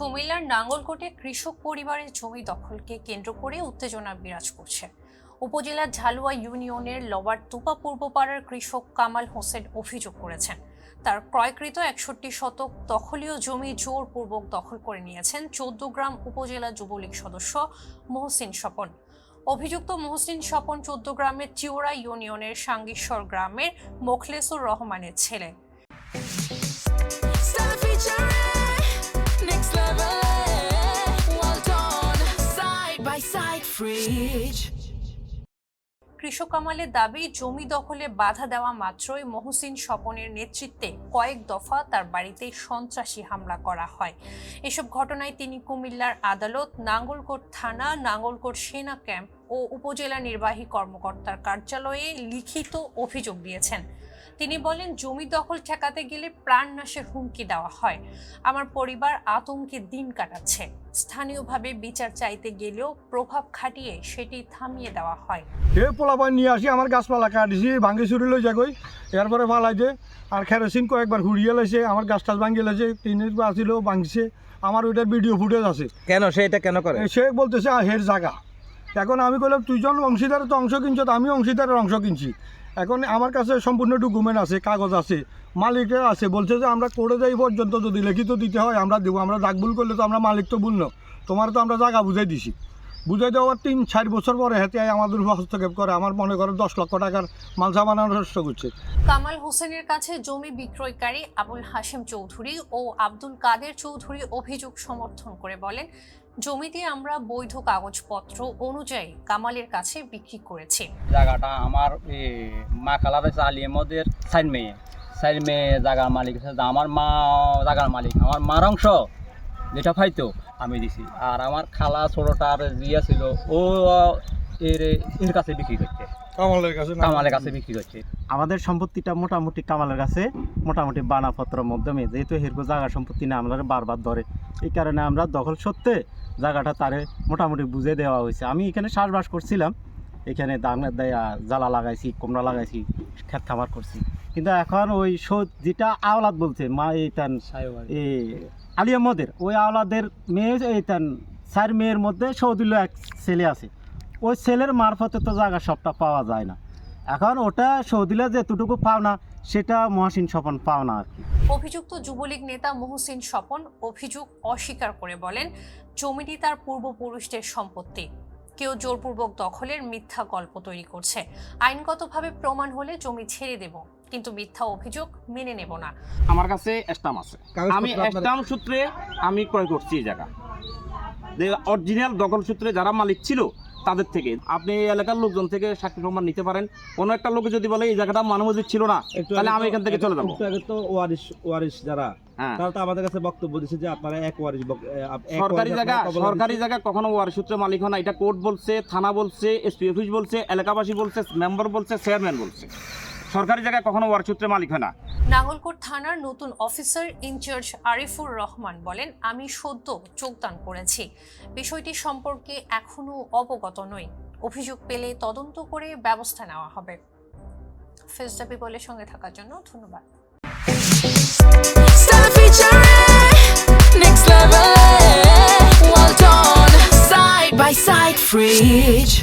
কুমিল্লার নাঙ্গলকোটে কৃষক পরিবারের জমি দখলকে কেন্দ্র করে উত্তেজনা বিরাজ করছে। উপজেলার ঝালুয়া ইউনিয়নের লবার তুপা পূর্বপাড়ার কৃষক কামাল হোসেন অভিযোগ করেছেন। তার ক্রয়কৃত একষট্টি শতক দখলীয় জমি জোরপূর্বক দখল করে নিয়েছেন চোদ্দ গ্রাম উপজেলা যুবলীগ সদস্য মহসিন স্বপন। অভিযুক্ত মহসিন স্বপন চোদ্দ গ্রামের চিওড়া ইউনিয়নের সাঙ্গীশ্বর গ্রামের মোখলেসুর রহমানের ছেলে। কৃষক কামালের দাবি, জমি দখলে বাধা দেওয়া মাত্রই মহসিন স্বপনের নেতৃত্বে কয়েক দফা তার বাড়িতে সন্ত্রাসী হামলা করা হয়। এসব ঘটনায় তিনি কুমিল্লার আদালত, নাঙ্গলকোট থানা, নাঙ্গলকোট সেনা ক্যাম্প ও উপজেলা নির্বাহী কর্মকর্তার কার্যালয়ে লিখিত অভিযোগ দিয়েছেন। তিনি বলেন জমি দখল ঠেকাতে গেলে প্রাণনাশের হুমকি দেওয়া হয়। আমার পরিবার আতঙ্কে দিন কাটাচ্ছে। স্থানীয়ভাবে বিচার চাইতে গেলেও প্রভাব খাটিয়ে সেটি থামিয়ে দেওয়া হয়। এ পোলাপান নিয়ে আসি আমার গাছপালা কাটিছি ভাঙ্গি চুরি লই যাগই এরপরে ফালাইছে আর কেরোসিন কয়েকবার ঘুরিয়ে লাইছে আমার গাছ টাছ ভাঙ্গি লাইছে টিনের আসিল ভাঙছে আমার ওইটার ভিডিও ফুটেজ আছে। কেন? সে এটা কেন করে? সে বলতেছে "আ, হের জায়গা। এখন আমি বললাম তুইজন অংশীদারের তো অংশ কিনছ, তো আমি অংশীদারের অংশ কিনছি। এখন আমার কাছে সম্পূর্ণ ডকুমেন্ট আছে, কাগজ আছে, মালিকের আছে, বলছে যে, আমরা করে দেয় পর্যন্ত যদি লিখিত দিতে হয়? আমরা দেবো, আমরা দাগ ভুল করলে তো আমরা মালিক তো ভুল না তোমার তো আমরা জায়গা বুঝাই দিছি। বুঝাই দেওয়ার তিন চার বছর পরে হেঁটে আমাদের উপর হস্তক্ষেপ করে। আমার মনে করে দশ লক্ষ টাকার মালসা বানানোর চেষ্টা করছে। কামাল হোসেনের কাছে জমি বিক্রয়কারী আবুল হাশেম চৌধুরী ও আব্দুল কাদের চৌধুরী অভিযোগ সমর্থন করে বলেন জমিতে আমরা বৈধ কাগজপত্র অনুযায়ী কামালের কাছে বিক্রি করেছি। জায়গাটা আমার এ, মা কালার হয়েছে আলিয়ামদের সাইড মেয়ে। সাইন মেয়ে জায়গার মালিক আমার মা জায়গার মালিক। আমার মার অংশ যেটা পাইতো আমি দিছি। আর আমার খালা ছোটটার জিয়া ছিল ও এর এর কাছে বিক্রি করছে। কামালের কাছে কামালের কাছে বিক্রি করছে। আমাদের সম্পত্তিটা মোটামুটি কামালের কাছে মোটামুটি বানাপত্রের মাধ্যমে। যেহেতু হেরকো জায়গা সম্পত্তি না আমাদের বারবার ধরে। এই কারণে আমরা দখল সত্ত্বে জায়গাটা তারে মোটামুটি বুঝে দেওয়া হয়েছে। আমি এখানে চাষবাস করছিলাম। এখানে দেয়া জ্বালা লাগাইছি কুমড়া লাগাইছি খেত খামার করছি। কিন্তু এখন ওই সো- যেটা আওলাদ বলছে মা এই তান এই আলিয়া মদের ওই আওলাদের মেয়ে, এই চার মেয়ের মধ্যে সৌদিল এক ছেলে আছে। ওই ছেলের মারফতে তো জায়গা সবটা পাওয়া যায় না। এখন ওটা সৌদিলে যেতটুকু পাও না, সেটা মহাসিন স্বপন পাও না আর কি। অভিযুক্ত যুবলীগ নেতা মহসিন স্বপন অভিযোগ অস্বীকার করে বলেন, জমিটি তার পূর্বপুরুষদের সম্পত্তি। কেউ জোরপূর্বক দখলের মিথ্যা গল্প তৈরি করছে। আইনগতভাবে প্রমাণ হলে জমি ছেড়ে দেব। কিন্তু মিথ্যা অভিযোগ মেনে নেব না। আমার কাছে স্টাম আছে। আমি স্টাম সূত্রে আমি ক্রয় করছি এই জায়গা। যে অরিজিনাল দখল সূত্রে যারা মালিক ছিল তাদের থেকে। আপনি এই এলাকার লোকজন থেকে সাক্ষী প্রমাণ নিতে পারেন। কোনো একটা লোকে যদি বলে এই জায়গাটা মানবাধিক ছিল না তাহলে আমি এখান থেকে চলে যাব। আগে তো ওয়ারিশ ওয়ারিশ যারা হ্যাঁ। তারা তো আমাদের কাছে বক্তব্য দিচ্ছে যে আপনারা এক ওয়ারিশ সরকারি জায়গা সরকারি জায়গা কখনো ওয়ার সূত্রে মালিক হয় না। এটা কোর্ট বলছে থানা বলছে এসপি অফিস বলছে এলাকাবাসী বলছে মেম্বার বলছে চেয়ারম্যান বলছে। সরকারি জায়গায় কখনো ওয়ার সূত্রে মালিক হয় না নাঙ্গলকোট থানার নতুন অফিসার ইনচার্জ আরিফুর রহমান বলেন আমি সদ্য যোগদান করেছি বিষয়টি সম্পর্কে এখনও অবগত নই অভিযোগ পেলে তদন্ত করে ব্যবস্থা নেওয়া হবে ফেস দ্য পিপলের সঙ্গে থাকার জন্য ধন্যবাদ next level. Well done, side by side, fridge.